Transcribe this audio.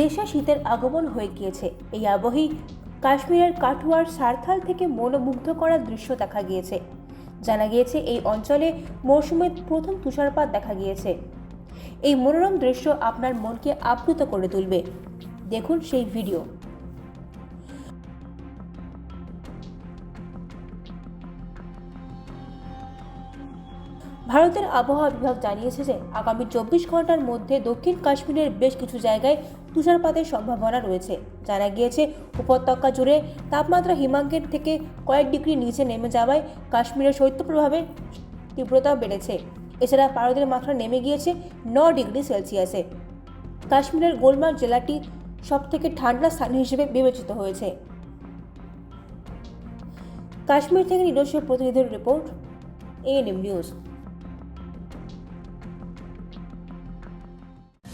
দেশে শীতের আগমন হয়ে গিয়েছে। এই আবহেই কাশ্মীরের কাঠুয়ার সারথাল থেকে মনোমুগ্ধ করার দৃশ্য দেখা গিয়েছে। জানা গিয়েছে, এই অঞ্চলে মৌসুমের প্রথম তুষারপাত দেখা গিয়েছে। এই মনোরম দৃশ্য আপনার মনকে আপ্লুত করে তুলবে। দেখুন সেই ভিডিও। ভারতের আবহাওয়া বিভাগ জানিয়েছে যে, আগামী চব্বিশ ঘণ্টার মধ্যে দক্ষিণ কাশ্মীরের বেশ কিছু জায়গায় তুষারপাতের সম্ভাবনা রয়েছে। জানা গিয়েছে, উপত্যকা জুড়ে তাপমাত্রা হিমাঙ্কের থেকে কয়েক ডিগ্রি নিচে নেমে যাওয়ায় কাশ্মীরের শৈত্যপ্রভাবের তীব্রতাও বেড়েছে। এছাড়া পারদের মাত্রা নেমে গিয়েছে ন ডিগ্রি সেলসিয়াসে। কাশ্মীরের গোলমার্গ জেলাটি সবথেকে ঠান্ডা স্থান হিসেবে বিবেচিত হয়েছে। কাশ্মীর থেকে নিজস্ব প্রতিনিধির রিপোর্ট এএনএম নিউজ।